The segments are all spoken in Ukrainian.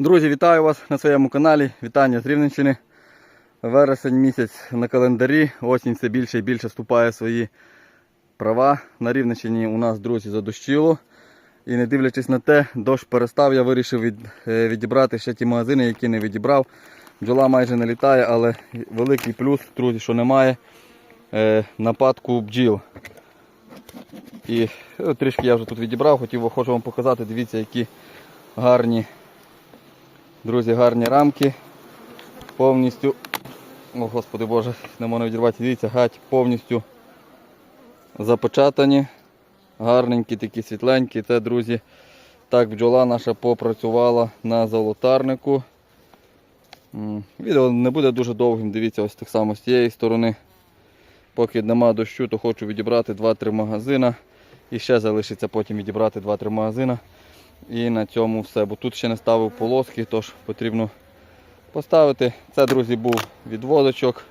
Друзі, вітаю вас на своєму каналі. Вітання з Рівненщини. Вересень місяць на календарі. Осінь все більше і більше вступає в свої права. На Рівненщині у нас, друзі, задощило. І не дивлячись на те, дощ перестав, я вирішив від, е, відібрати ще ті магазини, які не відібрав. Бджола майже не літає, але великий плюс, друзі, що немає е, нападку бджіл. І е, трішки я вже тут відібрав, хотів хочу вам показати, дивіться, які гарні, друзі, гарні рамки. Повністю, о господи боже, не можна відірвати, дивіться, гать повністю запечатані. Гарненькі, такі світленькі. Це, друзі, так бджола наша попрацювала на золотарнику. Відео не буде дуже довгим, дивіться, ось так само з цієї сторони. Поки нема дощу, то хочу відібрати 2-3 магазина. І ще залишиться потім відібрати 2-3 магазина. І на цьому все. Бо тут ще не ставив полоски, тож потрібно поставити. Це, друзі, був відводочок.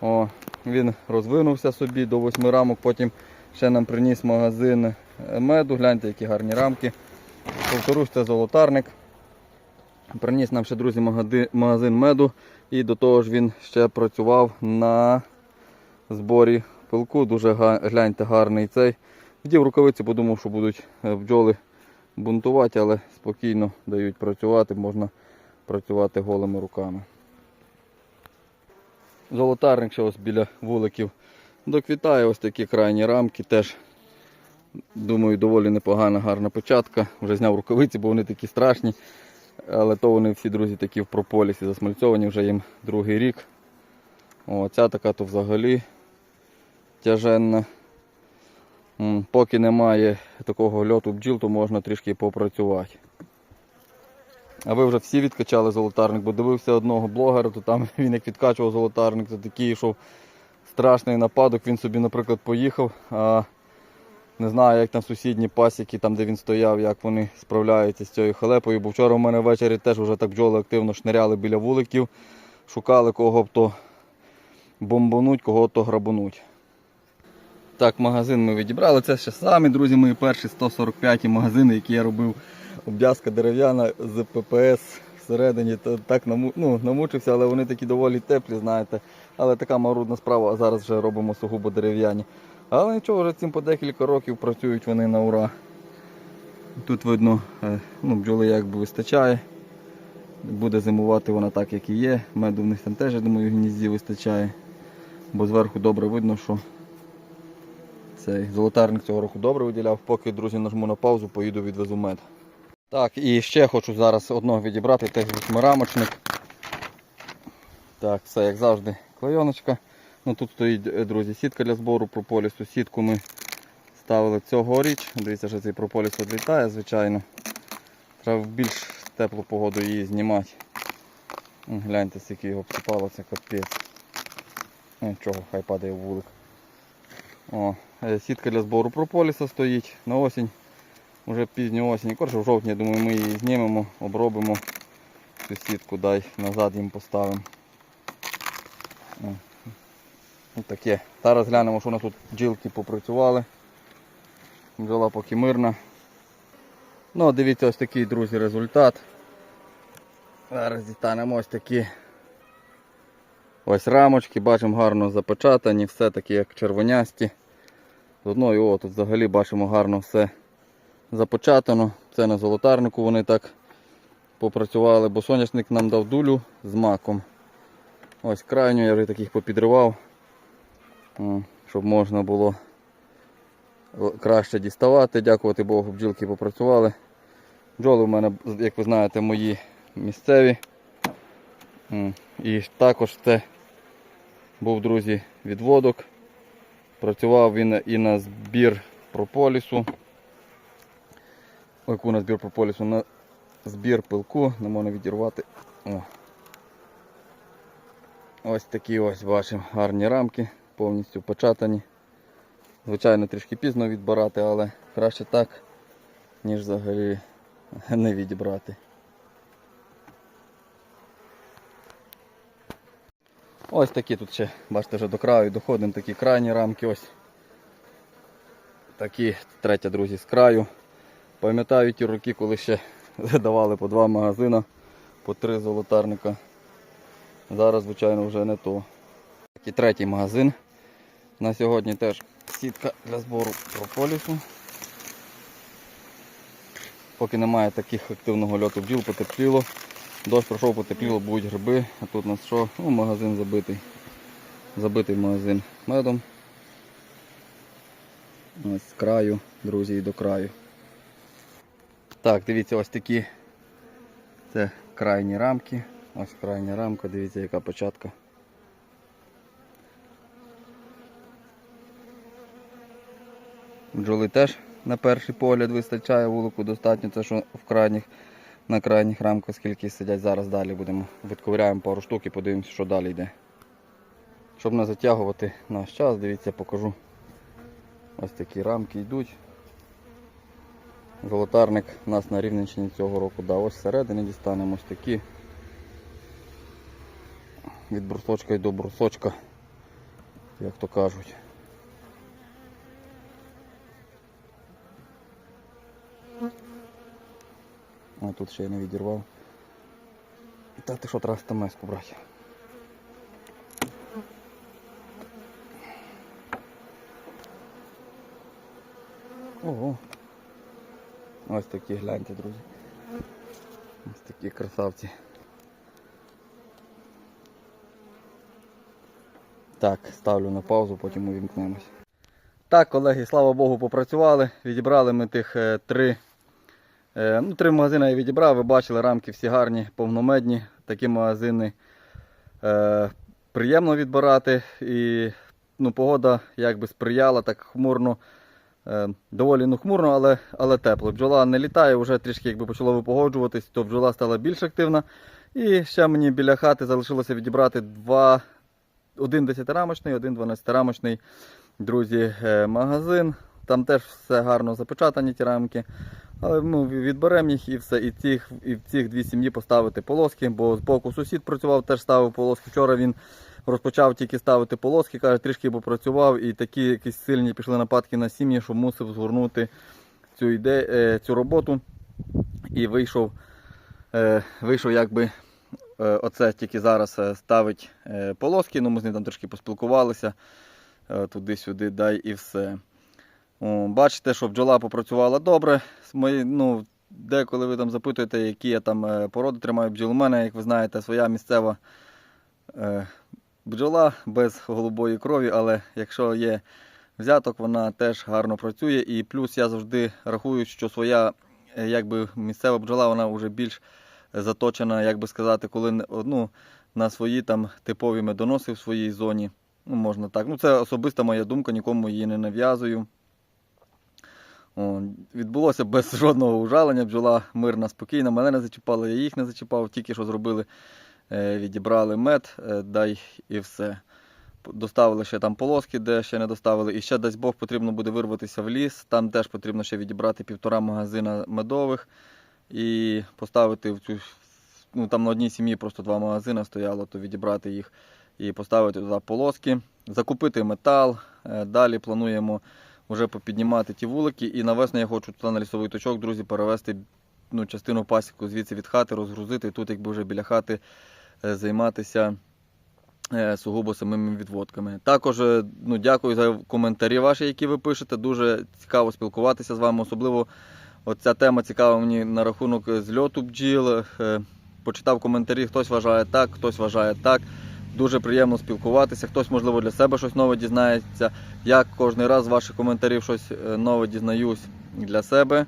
О, він розвинувся собі до 8 рамок. Потім ще нам приніс магазин меду. Гляньте, які гарні рамки. Повторюсь, це золотарник. Приніс нам ще, друзі, магазин меду. І до того ж він ще працював на зборі пилку. Дуже гляньте гарний цей. Вдів рукавиці, подумав, що будуть е, бджоли бунтувати, але спокійно дають працювати, можна працювати голими руками. Золотарник ще ось біля вуликів доквітає ось такі крайні рамки. Теж, думаю, доволі непогана, гарна початка. Вже зняв рукавиці, бо вони такі страшні. Але то вони всі друзі такі в прополісі засмальцьовані, вже їм другий рік. О, ця така то взагалі тяженна. Поки немає такого льоту бджіл, то можна трішки попрацювати. А ви вже всі відкачали золотарник, бо дивився одного блогера, то там він як відкачував золотарник, то такий йшов страшний нападок. Він собі, наприклад, поїхав. А не знаю, як там сусідні пасіки, там де він стояв, як вони справляються з цією халепою. Бо вчора в мене ввечері теж вже так бджоли активно шниряли біля вуликів, шукали кого б то бомбануть, кого то грабануть. Так, магазин ми відібрали. Це ще самі, друзі, мої перші 145 магазини, які я робив. Обв'язка дерев'яна з ППС всередині. Та- Так ну, намучився, але вони такі доволі теплі, знаєте. Але така марудна справа, а зараз вже робимо сугубо дерев'яні. Але нічого, вже цим по декілька років працюють вони на ура. Тут видно, е, ну, бджоли якби вистачає. Буде зимувати вона так, як і є. Меду в них там теж, я думаю, гнізді вистачає. Бо зверху добре видно, що цей золотарник цього року добре виділяв. Поки, друзі, нажму на паузу, поїду відвезу мед. Так, і ще хочу зараз одного відібрати, теж восьмирамочник. Так, все як завжди, клейоночка. Ну, Тут стоїть, е, друзі, сітка для збору прополісу. Сітку ми ставили цьогоріч. Дивіться, що цей прополіс відлітає, звичайно. Треба в більш теплу погоду її знімати. Гляньте, скільки його обсипало, це капець. Ну, Нічого, хай падає в вулик. О, е, сітка для збору прополіса стоїть на осінь. Уже пізню осінь. Коротше, в жовтні, я думаю, ми її знімемо, обробимо цю сітку, дай назад їм поставимо. Ось таке. Зараз глянемо, що у нас тут бджілки попрацювали. Бджола поки мирна. Ну, дивіться, ось такий, друзі, результат. Зараз дістанемо ось такі ось рамочки, бачимо гарно запечатані, все такі як червонясті. З одної, о, тут взагалі бачимо гарно все запечатано. Це на золотарнику вони так попрацювали, бо соняшник нам дав дулю з маком. Ось крайню я вже таких попідривав, щоб можна було краще діставати. Дякувати Богу, бджілки попрацювали. Бджоли в мене, як ви знаєте, мої місцеві. І також це був, друзі, відводок. Працював він і на збір прополісу. Ойку на збір прополісу, на збір пилку, не можна відірвати. О. Ось такі ось бачимо гарні рамки, повністю початані. Звичайно, трішки пізно відбирати, але краще так, ніж взагалі не відібрати. Ось такі тут ще, бачите, вже до краю доходимо такі крайні рамки. Ось такі, третя, друзі, з краю. Пам'ятаю ті роки, коли ще давали по два магазина, по три золотарника. Зараз, звичайно, вже не то. І третій магазин. На сьогодні теж сітка для збору прополісу. Поки немає таких активного льоту бджіл, потепліло. Дощ пройшов, потепліло, будуть гриби. А тут у нас що? Ну, магазин забитий. Забитий магазин медом. Ось з краю, друзі, і до краю. Так, дивіться, ось такі. Це крайні рамки. Ось крайня рамка, дивіться, яка початка. Бджоли теж на перший погляд вистачає вулику достатньо, це що в крайніх, на крайніх рамках скільки сидять зараз далі будемо. Відковиряємо пару штук і подивимося, що далі йде. Щоб не затягувати наш час, дивіться, покажу. Ось такі рамки йдуть. Золотарник у нас на Рівненщині цього року дав. Ось всередині дістанемо ось такі. Від брусочка й до брусочка, як то кажуть. А тут ще я не відірвав. Та ти що треба стамеску брати? Ого. Ось такі гляньте, друзі. Ось такі красавці. Так, ставлю на паузу, потім увімкнемось. Так, колеги, слава Богу, попрацювали. Відібрали ми тих е, три. Е, ну, три магазини я відібрав. Ви бачили, рамки всі гарні, повномедні. Такі магазини е, приємно відбирати. І ну, погода якби сприяла так хмурно. Е, доволі ну, хмурно, але, але тепло. Бджола не літає, вже трішки якби почало випогоджуватись, то бджола стала більш активна. І ще мені біля хати залишилося відібрати два, один 10-рамочний, один 12-рамочний, друзі, е, магазин. Там теж все гарно запечатані ті рамки. Але ми відберемо їх і все. І, цих, і в цих дві сім'ї поставити полоски, бо з боку сусід працював, теж ставив полоски. Вчора він розпочав тільки ставити полоски, каже, трішки попрацював і такі якісь сильні пішли нападки на сім'ї, що мусив згорнути цю, іде, е, цю роботу. І вийшов, е, вийшов якби е, оце тільки зараз ставить полоски. Ну, ми з ним там трошки поспілкувалися туди-сюди, дай і все. О, бачите, що бджола попрацювала добре. Мої, ну, деколи ви там запитуєте, які я там е, породи тримаю бджіл. У мене, як ви знаєте, своя місцева е, бджола без голубої крові, але якщо є взяток, вона теж гарно працює. І плюс я завжди рахую, що своя е, якби, місцева бджола вона вже більш заточена, як би сказати, коли ну, на свої там типові медоноси в своїй зоні. Ну, можна так. Ну, це особиста моя думка, нікому її не нав'язую. Відбулося без жодного ужалення. Бджола мирна, спокійна. Мене не зачіпали, я їх не зачіпав, тільки що зробили, е, відібрали мед, е, дай і все. Доставили ще там полоски, де ще не доставили. І ще дасть Бог потрібно буде вирватися в ліс. Там теж потрібно ще відібрати півтора магазина медових і поставити в цю. Ну, там на одній сім'ї просто два магазини стояло, то відібрати їх і поставити туди полоски, закупити метал. Е, Далі плануємо вже попіднімати ті вулики. І на весну я хочу туди на лісовий точок, друзі, перевезти ну, частину пасіку звідси від хати, розгрузити. Тут, якби вже біля хати е, займатися е, сугубо самими відводками. Також е, ну, дякую за коментарі ваші, які ви пишете. Дуже цікаво спілкуватися з вами. Особливо оця тема цікава мені на рахунок зльоту бджіл. Почитав коментарі, хтось вважає так, хтось вважає так. Дуже приємно спілкуватися. Хтось, можливо, для себе щось нове дізнається. Я кожен раз з ваших коментарів щось е, нове дізнаюсь для себе.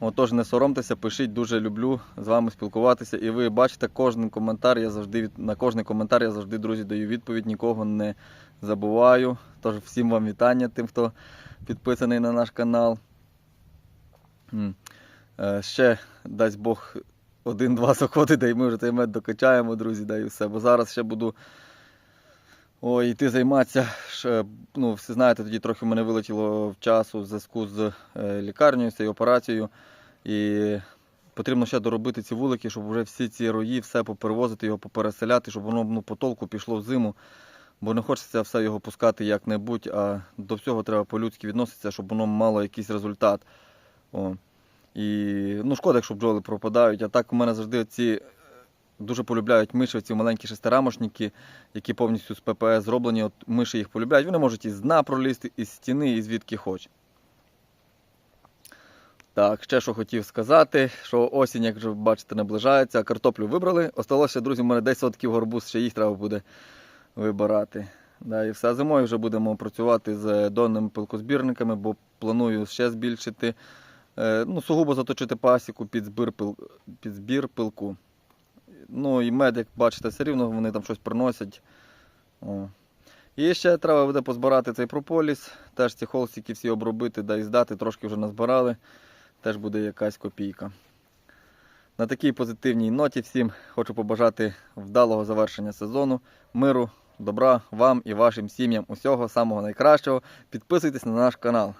Отож, не соромтеся, пишіть, дуже люблю з вами спілкуватися. І ви бачите, кожен коментар я завжди на кожний коментар я завжди, друзі, даю відповідь, нікого не забуваю. Тож всім вам вітання, тим, хто підписаний на наш канал. Е, Ще дасть Бог один-два заходи, да ми вже цей мед докачаємо, друзі, да і все. Бо зараз ще буду ой, йти займатися. Ще, ну, всі знаєте, тоді трохи в мене вилетіло в часу в зв'язку з е, лікарнею, з цією операцією. І потрібно ще доробити ці вулики, щоб вже всі ці рої, все поперевозити, його попереселяти, щоб воно ну, по толку пішло в зиму. Бо не хочеться все його пускати як-небудь, а до всього треба по-людськи відноситися, щоб воно мало якийсь результат. О. І ну, шкода, якщо бджоли пропадають. А так у мене завжди ці дуже полюбляють миші, ці маленькі шестирамошники, які повністю з ППС зроблені. От миші їх полюбляють. Вони можуть із дна пролізти, із стіни, і звідки хоч. Так, ще що хотів сказати, що осінь, як вже бачите, наближається. Картоплю вибрали. Осталося, друзі, у мене 10 сотків горбуз, ще їх треба буде вибирати. Да, і все зимою вже будемо працювати з донними пилкозбірниками, бо планую ще збільшити, е, ну, сугубо заточити пасіку під збір, пил, під збір пилку. Ну і мед, як бачите, все рівно вони там щось приносять. О. І ще треба буде позбирати цей прополіс, теж ці холстики всі обробити, да і здати, трошки вже назбирали, теж буде якась копійка. На такій позитивній ноті всім хочу побажати вдалого завершення сезону, миру, добра вам і вашим сім'ям. Усього самого найкращого. Підписуйтесь на наш канал.